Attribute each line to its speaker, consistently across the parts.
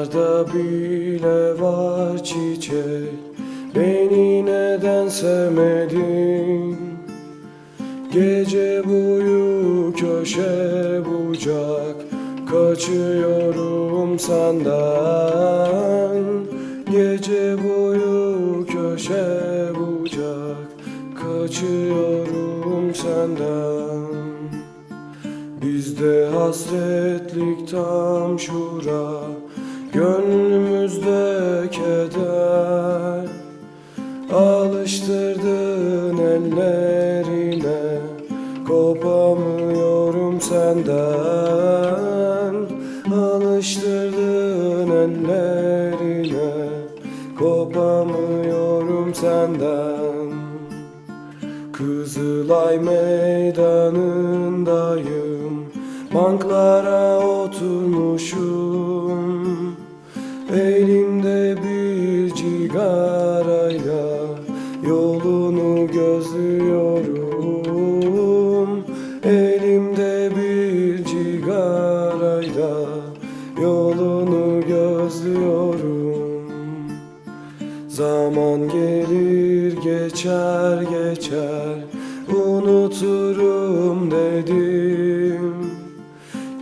Speaker 1: Gülümde var çiçek. Beni neden sevmedin? Gece boyu köşe bucak. Kaçıyorum senden Gece boyu köşe bucak. Kaçıyorum senden Bizde hasretlik tam şura Gönlümüzde keder. Alıştırdın ellerine. Kopamıyorum senden. Alıştırdın ellerine. Kopamıyorum senden. Kızılay meydanındayım. Banklara oturmuşum Elimde bir cigarayla Yolunu gözlüyorum. Elimde bir cigarayla Yolunu gözlüyorum. Zaman gelir geçer geçer Unuturum dedim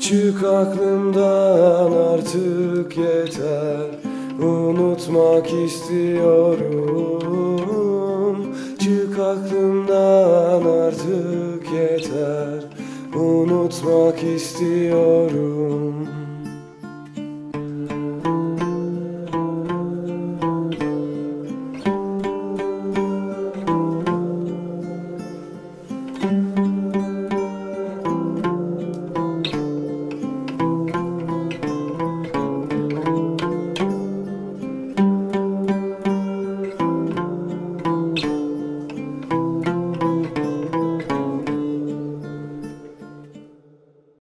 Speaker 1: Çık aklımdan artık yeter. Unutmak istiyorum. Çık aklımdan artık yeter. Unutmak istiyorum